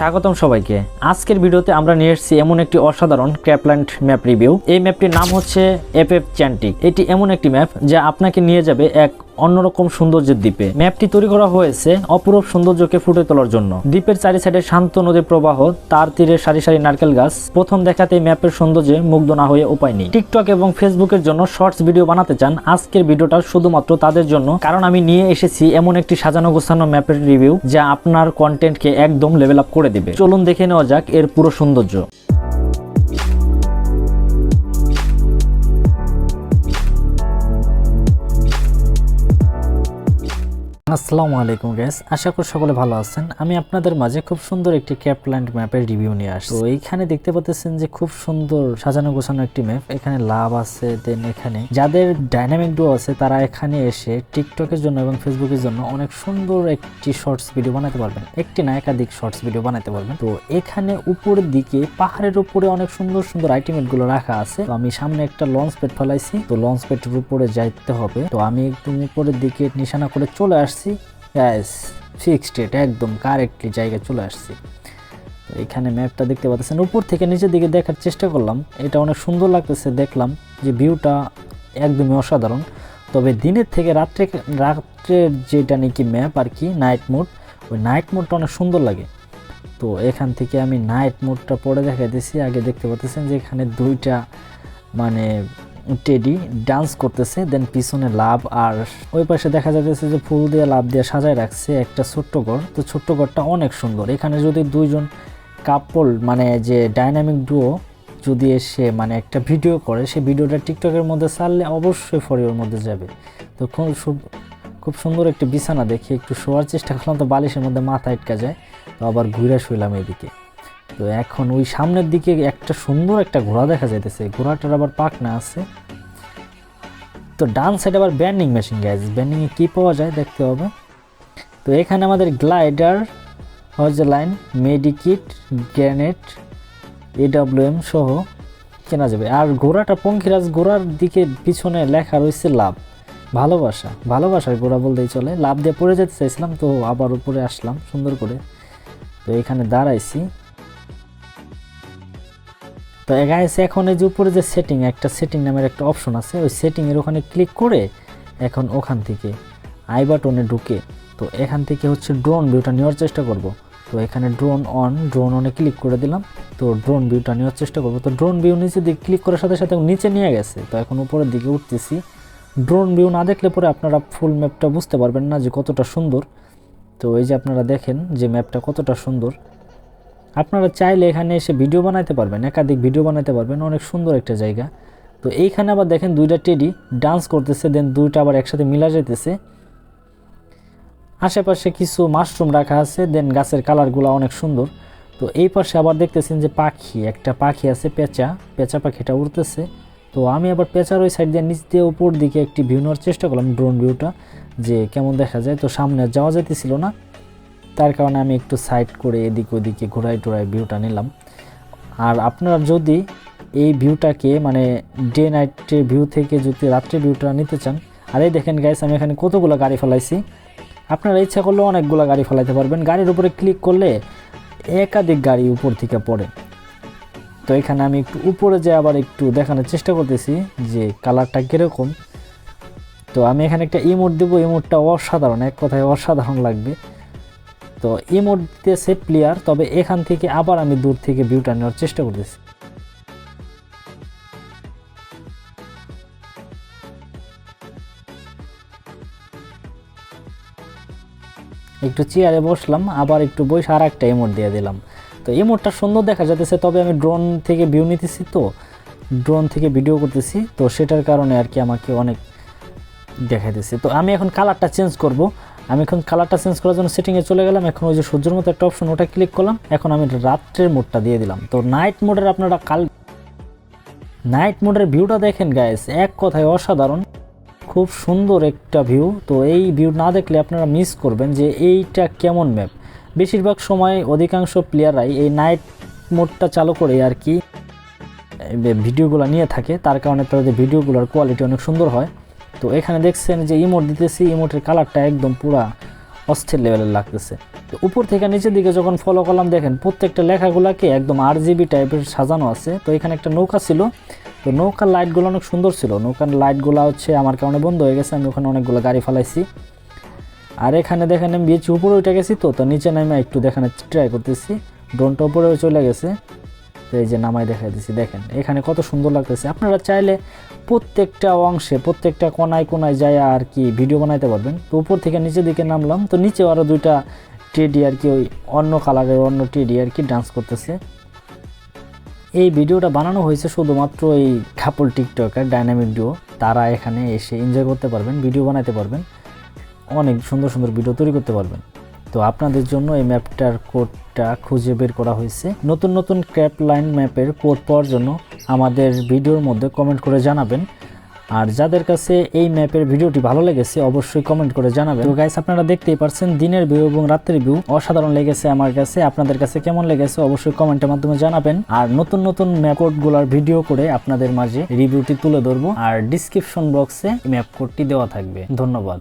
স্বাগতম সবাইকে। আজকের ভিডিওতে আমরা নিয়ে এসেছি এমন একটি অসাধারণ ক্র্যাপল্যান্ড ম্যাপ রিভিউ এই ম্যাপটির নাম হচ্ছে এফ এফ চ্যান্টিক এটি এমন একটি ম্যাপ যা আপনাকে নিয়ে যাবে এক অন্যরকম সৌন্দর্যের দ্বীপে। ম্যাপটি তৈরি করা হয়েছে অপরূপ সৌন্দর্যকে ফুটে তোলার জন্য। দ্বীপের চারি সাইডে শান্ত নদীর প্রবাহ, তার তীরে সারি সারি নারকেল গাছ। প্রথম দেখাতে ম্যাপের সৌন্দর্যে মুগ্ধ না হয়ে উপায় নেই। টিকটক এবং ফেসবুকের জন্য শর্টস ভিডিও বানাতে চান। আজকের ভিডিওটা শুধুমাত্র তাদের জন্য, কারণ আমি নিয়ে এসেছি এমন একটি সাজানো গোছানো ম্যাপের রিভিউ, যা আপনার কন্টেন্টকে একদম লেভেল আপ করে দিবে। চলুন দেখে নেওয়া যাক এর পুরো সৌন্দর্য। আসসালামু আলাইকুম গ্যাস আশা করি সকলে ভালো আছেন। আমি আপনাদের মাঝে খুব সুন্দর একটি ক্যাপল্যান্ড ম্যাপের রিভিউ নিয়ে আসছি। তো এইখানে দেখতে পাচ্ছেন যে খুব সুন্দর সাজানো গোছানো একটি ম্যাপ এখানে লাভ আছে দেন এখানে যাদের ডাইনামিক ডো আছে, তারা এখানে এসে টিকটকের জন্য এবং ফেসবুকের জন্য অনেক সুন্দর একটি শর্টস ভিডিও বানাতে পারবেন। একটি না একাধিক শর্টস ভিডিও বানাতে পারবেন। তো এখানে উপরের দিকে পাহাড়ের উপরে অনেক সুন্দর সুন্দর আইটেমেটগুলো রাখা আছে। তো আমি সামনে একটা লঞ্চ প্যাড ফেলাইছি। তো লঞ্চ প্যাডের উপরে যাইতে হবে। তো আমি একদম উপরের দিকে নিশানা করে চলে আসছি। গ্যাস ফিক্সড এটা একদম কারেক্টলি জায়গায় চলে আসছি। এখানে ম্যাপটা দেখতে পাচ্ছেন, উপর থেকে নিচের দিকে দেখার চেষ্টা করলাম। এটা অনেক সুন্দর লাগতেছে, দেখলাম যে ভিউটা একদমই অসাধারণ। তবে দিনের থেকে রাত্রে, রাত্রের যেটা নাকি ম্যাপ আর কি নাইট মোড ওই নাইট মোডটা অনেক সুন্দর লাগে। তো এখান থেকে আমি নাইট মোডটা পরে দেখা দিয়েছি আগে দেখতে পাচ্ছেন যে এখানে দুইটা মানে টেডি ডান্স করতেছে দেন পিছনে লাভ আর ওই পাশে দেখা যাচ্ছে যে ফুল দিয়ে লাভ দিয়ে সাজায় রাখছে একটা ছোট্ট ঘর। তো ছোট্ট ঘরটা অনেক সুন্দর। এখানে যদি দুইজন কাপল মানে যে ডাইনামিক ডুও যদি এসে মানে একটা ভিডিও করে সেই ভিডিওটা টিকটকের মধ্যে ছাড়লে অবশ্যই ফরিওর মধ্যে যাবে। তো খুব খুব সুন্দর একটি বিছানা দেখে একটু শোয়ার চেষ্টা করলাম, তো বালিশের মধ্যে মাথা আটকা যায়। তো আবার ঘুরে শুইলাম এদিকে। তো এখন ওই সামনের দিকে একটা সুন্দর একটা ঘোড়া দেখা যাইতেছে। ঘোড়াটার আবার পাকনা আছে। তো ডান সাইড আবার ব্যান্ডিং মেশিন গ্যাস ব্যান্ডিংয়ে কী পাওয়া যায় দেখতে হবে। তো এখানে আমাদের glider হজলাইন medkit, grenade, A W M সহ কেনা যাবে। আর ঘোড়াটা পঙ্খিরাজ ঘোড়ার দিকে পিছনে লেখা রয়েছে লাভ। ভালোবাসা। ভালোবাসার ঘোড়া বলতেই চলে। লাভ দিয়ে পড়ে যেতে চাইছিলাম, তো আবার উপরে আসলাম সুন্দর করে। তো এখানে দাঁড়াইছি। তো গাইস এখন এই যে উপরে যে সেটিং একটা সেটিং নামের একটা অপশন আছে, ওই সেটিংয়ের ওখানে ক্লিক করে এখন ওখান থেকে আই বাটনে ঢুকে, তো এখান থেকে হচ্ছে ড্রোন ভিউটা নেওয়ার চেষ্টা করব। তো এখানে ড্রোন অন ড্রোন অনে ক্লিক করে দিলাম, তো ড্রোন ভিউটা নেওয়ার চেষ্টা করব। তো ড্রোন ভিউ নিচে দিকে ক্লিক করার সাথে সাথে নিচে নিয়ে গেছে, তো এখন উপরের দিকে উঠতেছি। ড্রোন ভিউ না দেখলে পরে আপনারা ফুল ম্যাপটা বুঝতে পারবেন না যে কতটা সুন্দর। তো এই যে আপনারা দেখেন যে ম্যাপটা কতটা সুন্দর। আপনারা চাইলে এখানে এসে ভিডিও বানাতে পারবেন, একাধিক ভিডিও বানাতে পারবেন, অনেক সুন্দর একটা জায়গা। তো এইখানে আবার দেখেন দুইটা টেডি ডান্স করতেছে দেন দুইটা আবার একসাথে মিলা যেতেছে আশেপাশে কিছু মাশরুম রাখা আছে দেন গাছের কালারগুলো অনেক সুন্দর। তো এই পাশে আবার দেখতেছেন যে পাখি, একটা পাখি আছে পেঁচা পেঁচা পাখিটা উড়তেছে। তো আমি আবার পেঁচার ওই সাইড দিয়ে নিচ দিয়ে উপর দিকে একটি ভিউ নেওয়ার চেষ্টা করলাম ড্রোন ভিউটা যে কেমন দেখা যায়। তো সামনে যাওয়া যাইতেছিল না। তার কারণে আমি একটু সাইড করে এদিক ওদিকে ঘোরাই টোরাই ভিউটা নিলাম। আর আপনারা যদি এই ভিউটাকে মানে ডে নাইটের ভিউ থেকে যদি রাত্রে ভিউটা নিতে চান, আর এই দেখেন গাইস আমি এখানে কতগুলো গাড়ি ফেলাইছি। আপনারা ইচ্ছা করলে অনেকগুলো গাড়ি ফেলাইতে পারবেন। গাড়ির উপরে ক্লিক করলে একাধিক গাড়ি উপর থেকে পড়ে। তো এখানে আমি একটু উপরে যে আবার একটু দেখানোর চেষ্টা করতেছি যে কালারটা কীরকম। তো আমি এখানে একটা ইমোট দেবো। ইমোটটা অসাধারণ, এক কথায় অসাধারণ লাগবে। তো ইমোট দিতেছে প্লেয়ার তবে এখান থেকে আবার আমি দূর থেকে ভিউটা নেওয়ার চেষ্টা করতেছি। একটু চেয়ারে বসলাম, আবার একটু বই আর একটা ইমোট দিয়ে দিলাম। তো ইমোটটা সুন্দর দেখা যাচ্ছে তবে আমি ড্রোন থেকে ভিউ নিতেছি তো ড্রোন থেকে ভিডিও করতেছি, তো সেটার কারণে আর কি আমাকে অনেক দেখাইতেছে। তো আমি এখন কালারটা চেঞ্জ করব। আমি এখন কালারটা চেঞ্জ করার জন্য সেটিংয়ে চলে গেলাম। এখন ওই যে সূর্যের মতো একটা অপশন ওটা ক্লিক করলাম। এখন আমি রাত্রের মোডটা দিয়ে দিলাম। তো নাইট মোডের আপনারা কাল নাইট মোডের ভিউটা দেখেন গাইস এক কথায় অসাধারণ। খুব সুন্দর একটা ভিউ তো এই ভিউ না দেখলে আপনারা মিস করবেন যে এইটা কেমন ম্যাপ বেশিরভাগ সময় অধিকাংশ প্লেয়াররাই এই নাইট মোডটা চালু করে আর কি ভিডিওগুলো নিয়ে থাকে। তার কারণে তাদের ভিডিওগুলোর কোয়ালিটি অনেক সুন্দর হয়। তো এখানে দেখছেন যে ইমোট দিতেছি, ইমোটের কালারটা একদম পুরা অস্থির লেভেলের লাগতেছে। তো উপর থেকে নিচের দিকে যখন ফলো করলাম, দেখেন প্রত্যেকটা লেখাগুলাকে একদম আর জিবি টাইপের সাজানো আছে। তো এখানে একটা নৌকা ছিল। তো নৌকার লাইটগুলো অনেক সুন্দর ছিল। নৌকার লাইটগুলো হচ্ছে আমার কারণে বন্ধ হয়ে গেছে, আমি ওখানে অনেকগুলো গাড়ি ফালাইছি। আর এখানে দেখেন আমি বিয়েছি উপরে উঠে গেছি তো তো নিচে নামে একটু দেখানোর ট্রাই করতেছি। ড্রোনটা উপরে চলে গেছে। তো এই যে নামাই দেখাই দিচ্ছি দেখেন। এখানে কত সুন্দর লাগতেছে। আপনারা চাইলে প্রত্যেকটা অংশে, প্রত্যেকটা কোনায় কোনায় যায় আর কি ভিডিও বানাইতে পারবেন। তো উপর থেকে নিচের দিকে নামলাম, তো নিচে আরও দুইটা টেডি আর কি ওই অন্য কালারের অন্য টেডি আর কি ডান্স করতেছে। এই ভিডিওটা বানানো হয়েছে শুধুমাত্র এই কাপল টিকটকার ডাইনামিক ডিও তারা এখানে এসে এনজয় করতে পারবেন ভিডিও বানাতে পারবেন, অনেক সুন্দর সুন্দর ভিডিও তৈরি করতে পারবেন। তো আপনাদের জন্য এই ম্যাপটার কোডটা খুঁজে বের করা হয়েছে। নতুন নতুন ক্র্যাপ লাইন ম্যাপের কোড পাওয়ার জন্য আমাদের ভিডিওর মধ্যে কমেন্ট করে জানাবেন। আর যাদের কাছে এই ম্যাপের ভিডিওটি ভালো লেগেছে, অবশ্যই কমেন্ট করে জানাবেন। তো গাইস আপনারা দেখতেই পারছেন, দিনের ভিউ এবং রাতের ভিউ অসাধারণ লেগেছে আমার কাছে। আপনাদের কাছে কেমন লেগেছে অবশ্যই কমেন্টের মাধ্যমে জানাবেন। আর নতুন নতুন ম্যাপ কোডগুলোর ভিডিও করে আপনাদের মাঝে রিভিউটি তুলে ধরবো। আর ডিসক্রিপশন বক্সে ম্যাপ কোডটি দেওয়া থাকবে। ধন্যবাদ।